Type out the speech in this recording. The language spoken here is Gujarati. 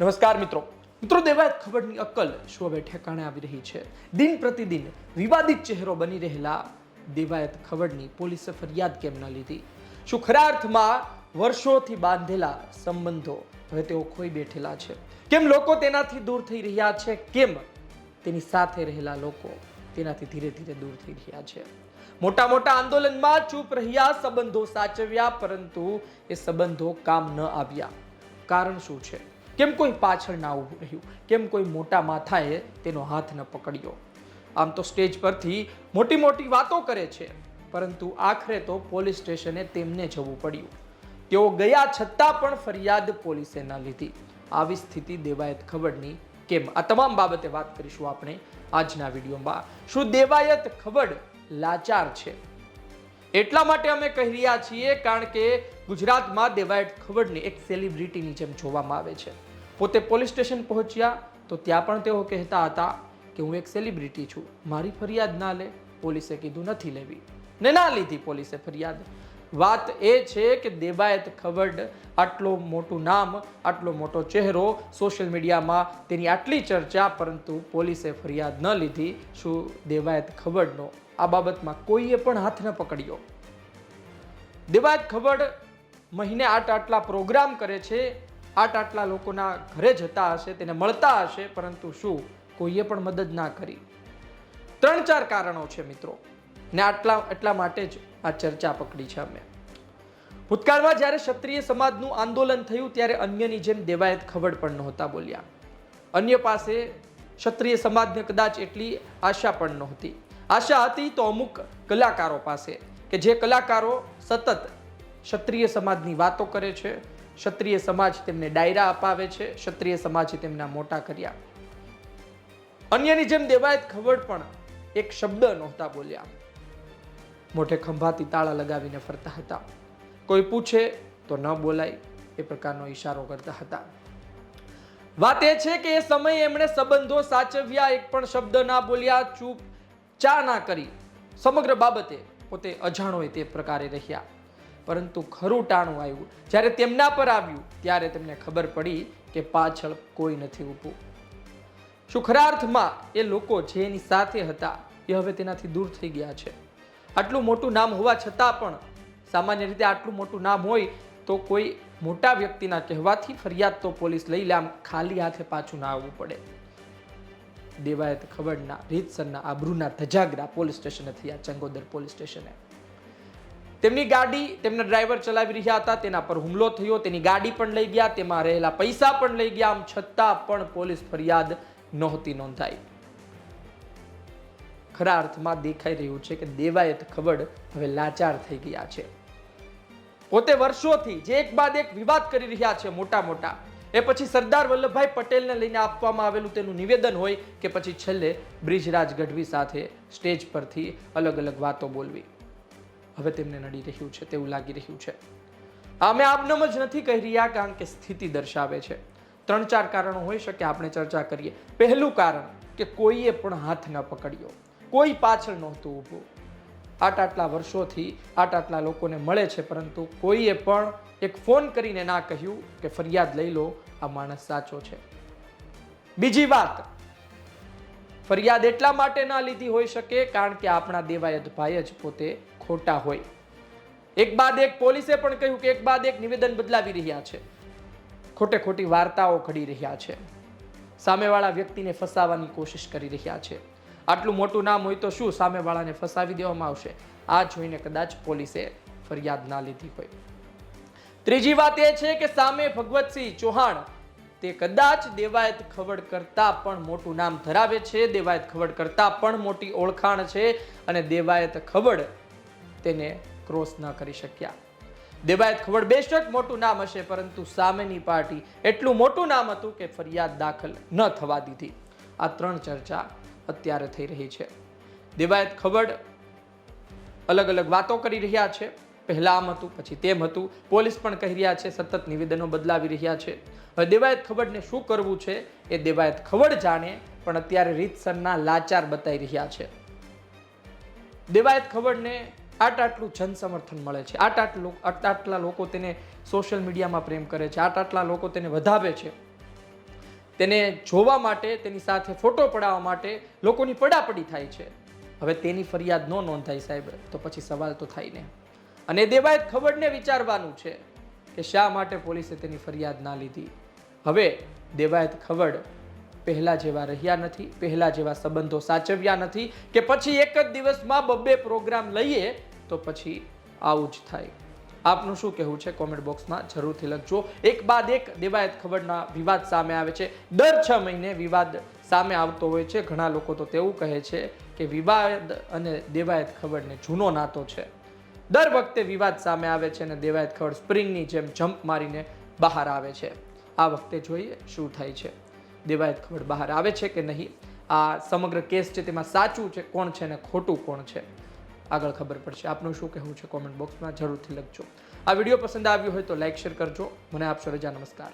નમસ્કાર મિત્રો. મિત્રો દેવાયત ખબરની અક્કલ શું હવે ઠેકાણે આવી રહી છે. દિન પ્રતિદિન વિવાદિત ચહેરો બની રહેલા દેવાયત ખબરની પોલીસે ફરિયાદ કેમ ન લીધી? શું ખરા અર્થમાં વર્ષોથી બાંધેલા સંબંધો હવે તેઓ ખોઈ બેઠેલા છે? કેમ લોકો તેનાથી દૂર થઈ રહ્યા છે? કેમ તેની સાથે રહેલા લોકો તેનાથી ધીરે ધીરે દૂર થઈ રહ્યા છે? મોટા મોટા આંદોલનમાં ચૂપ રહ્યા, સંબંધો સાચવ્યા, પરંતુ એ સંબંધો કામ ન આવ્યા. કારણ શું છે? કેમ કોઈ પાછળ ના ઊભું રહ્યું? કેમ કોઈ મોટા માથાએ તેનો હાથ ન પકડ્યો? આમ તો સ્ટેજ પરથી મોટી મોટી વાતો કરે છે, પરંતુ આખરે તો પોલીસ સ્ટેશને તેમને જવું પડ્યું. તેઓ ગયા છતાં પણ ફરિયાદ પોલીસે ન લીધી. આવી સ્થિતિ દેવાયત ખબરની કેમ? આ તમામ બાબતે વાત કરીશું આપણે આજના વિડીયોમાં. શું દેવાયત ખબડ લાચાર છે? એટલા માટે અમે કહી રહ્યા છીએ, કારણ કે ગુજરાતમાં દેવાયત ખબરને એક સેલિબ્રિટીની જેમ જોવામાં આવે છે. પોતે પોલીસ સ્ટેશન પહોંચ્યા તો ત્યાં પણ તેઓ કહેતા હતા કે હું એક સેલિબ્રિટી છું. મારી ફરિયાદ ના લે, પોલીસે કીધું નથી લેવી. ને ના લીધી પોલીસે ફરિયાદ. વાત એ છે કે દેવાયત ખબડ આટલો મોટું નામ, આટલો મોટો ચહેરો સોશિયલ મીડિયામાં તેની આટલી ચર્ચા પરંતુ પોલીસે ફરિયાદ ન લીધી. શું દેવાયત ખબડનો આ બાબતમાં કોઈએ પણ હાથ ન પકડ્યો? દેવાયત ખબડ મહિને આટ આટલા પ્રોગ્રામ કરે છે. આટ આટલા લોકોના ઘરે જતા હશે, તેને મળતા હશે, પરંતુ શું? કોઈએ પણ મદદ ના કરી. ત્રણ ચાર કારણો છે મિત્રો. ને આટલા, એટલા માટે જ આ ચર્ચા પકડી છે અમે. ભૂતકાળમાં જ્યારે ક્ષત્રિય સમાજનું આંદોલન થયું, ત્યારે અન્યની જેમ દેવાયત ખબડ પણ નહોતા બોલ્યા. અન્ય પાસે ક્ષત્રિય સમાજને કદાચ એટલી આશા પણ નહોતી. આશા હતી તો અમુક કલાકારો પાસે, કે જે કલાકારો સતત ક્ષત્રિય સમાજની વાતો કરે છે ક્ષત્રિય સમાજ તેમને ડાયરા અપાવે છે, ક્ષત્રિય સમાજે તેમના મોટા કર્યા. અન્યની જેમ દેવાયત ખબર પણ એક શબ્દ નહોતા બોલ્યા. મોઢે ખંભાતી તાળા લગાવીને ફરતા હતા. કોઈ પૂછે તો ન બોલાય, એ પ્રકારનો ઈશારો કરતા હતા. વાત એ છે કે એ સમયે એમણે સંબંધો સાચવ્યા, એક પણ શબ્દ ના બોલ્યા, ચૂપ ચા ના કરી. સમગ્ર બાબતે પોતે અજાણો હોય તે પ્રકારે રહ્યા. પરંતુ ખરું ટાણું આવ્યું. જ્યારે તેમના પર આવ્યું, ત્યારે તેમને ખબર પડી કે પાછળ કોઈ નથી ઊભું. સુખરાર્થમાં એ લોકો જે એની સાથે હતા, એ હવે તેનાથી દૂર થઈ ગયા છે. આટલું મોટું નામ હોવા છતાં પણ, સામાન્ય રીતે આટલું મોટું નામ હોય તો કોઈ મોટા વ્યક્તિના કહેવાથી ફરિયાદ તો પોલીસ લઈ લે, આમ ખાલી હાથે પાછું ના આવવું પડે. દેવાયત ખબરના, રીતસરના આબરૂના ધજાગરા પોલીસ સ્ટેશને થયા ચંગોદર પોલીસ સ્ટેશને. તેમની ગાડી તેમના ડ્રાઈવર ચલાવી રહ્યા હતા, તેના પર હુમલો થયો, તેની ગાડી પણ લઈ ગયા, તેમાં રહેલા પૈસા પણ લઈ ગયા, આમ છતાં પણ પોલીસ ફરિયાદ નહોતી નોંધાઈ. ખરા અર્થમાં દેખાઈ રહ્યું છે કે દેવાયત ખબડ હવે લાચાર થઈ ગયા છે. પોતે વર્ષોથી જે એક બાદ એક વિવાદ કરી રહ્યા છે મોટા મોટા. એ પછી સરદાર વલ્લભભાઈ પટેલને લઈને આપવામાં આવેલું તેનું નિવેદન હોય કે પછી છેલ્લે બ્રિજરાજ ગઢવી સાથે સ્ટેજ પરથી અલગ અલગ વાતો બોલવી. હવે તેમને નડી રહ્યું છે, તેવું લાગી રહ્યું છે. અમે આપનમ જ નથી કહી રહ્યા કારણ કે સ્થિતિ દર્શાવે છે. ત્રણ ચાર કારણો હોઈ શકે, આપણે ચર્ચા કરીએ. પહેલું કારણ કે કોઈએ પણ હાથ ન પકડ્યો. કોઈ પાછળ નહોતું ઊભું. આટ આટલા વર્ષોથી આટ આટલા લોકોને મળે છે, પરંતુ કોઈએ પણ એક ફોન કરીને ના કહ્યું કે ફરિયાદ લઈ લો, આ માણસ સાચો છે. બીજી વાત, ફરિયાદ એટલા માટે ના લીધી હોઈ શકે કારણ કે આપણા દેવાયત ભાઈ જ પોતે ખોટા હોય. એક બાદ એક પોલીસે પણ કહ્યું કે એક બાદ એક નિવેદન બદલાવી રહ્યા છે. ખોટે ખોટી વાર્તાઓ ઘડી રહ્યા છે. સામેવાળા વ્યક્તિને ફસાવવાની કોશિશ કરી રહ્યા છે. આટલું મોટું નામ હોય તો શું સામેવાળાને ફસાવી દેવામાં આવશે? આ જોઈને કદાચ પોલીસે ફરિયાદ ના લીધી હોય. ત્રીજી વાત એ છે કે સામે ભગવતસિંહ ચૌહાણ, તે કદાચ દેવાયત ખવડ કરતા પણ મોટું નામ ધરાવે છે. દેવાયત ખવડ કરતા પણ મોટી ઓળખાણ છે અને દેવાયત ખવડ તેને ક્રોસ ન કરી શક્યા. દેવાયત ખબર બેશક મોટું નામ હશે, પરંતુ સામેની પાર્ટી એટલું મોટું નામ હતું કે ફરિયાદ દાખલ ન થવા દીધી. આ ત્રણ ચર્ચા અત્યારે થઈ રહી છે. દેવાયત ખબર અલગ અલગ વાતો કરી રહ્યા છે. પહેલાં આમ હતું, પછી તેમ હતું. પોલીસ પણ કહી રહ્યા છે, સતત નિવેદનો બદલાવી રહ્યા છે. હવે દેવાયત ખબરને શું કરવું છે એ દેવાયત ખબર જાણે, પણ અત્યારે રીતસરના લાચાર બતાવી રહ્યા છે. દેવાયત ખબરને આટ આટલું જન સમર્થન મળે છે. આટ આટલું આટ આટલા લોકો તેને સોશિયલ મીડિયામાં પ્રેમ કરે છે. આટ આટલા લોકો તેને વધાવે છે. તેને જોવા માટે, તેની સાથે ફોટો પડાવવા માટે લોકોની પડાપડી થાય છે. હવે તેની ફરિયાદ ન નોંધાય સાહેબ, તો પછી સવાલ તો થાય ને. અને દેવાયત ખબરને વિચારવાનું છે કે શા માટે પોલીસે તેની ફરિયાદ ના લીધી? હવે દેવાયત ખબડ પહેલા જેવા રહ્યા નથી, પહેલા જેવા સંબંધો સાચવ્યા નથી કે પછી એક જ દિવસમાં બબ્બે પ્રોગ્રામ લઈએ તો પછી આવું જ થાય. આપનું શું કહેવું છે? કોમેન્ટ બોક્સમાં જરૂરથી લખજો. એક બાદ એક દેવાયત ખબરના વિવાદ સામે આવે છે. દર છ મહિને વિવાદ સામે આવતો હોય છે. ઘણા લોકો તો તેવું કહે છે કે વિવાદ અને દેવાયત ખબરને જૂનો નાતો છે. દર વખતે વિવાદ સામે આવે છે અને દેવાયત ખબર સ્પ્રિંગની જેમ જમ્પ મારીને બહાર આવે છે. આ વખતે જોઈએ શું થાય છે. દેવાયત ખબર બહાર આવે છે કે નહીં? આ સમગ્ર કેસ છે તેમાં સાચું છે, કોણ છે અને ખોટું કોણ છે? આગળ ખબર પડશે. આપનું શું કહેવું છે કોમેન્ટ બોક્સમાં જરૂરથી લખજો. આ વીડિયો પસંદ આવ્યો હોય તો લાઇક શેર કરજો. મને આપશો રજા. નમસ્કાર.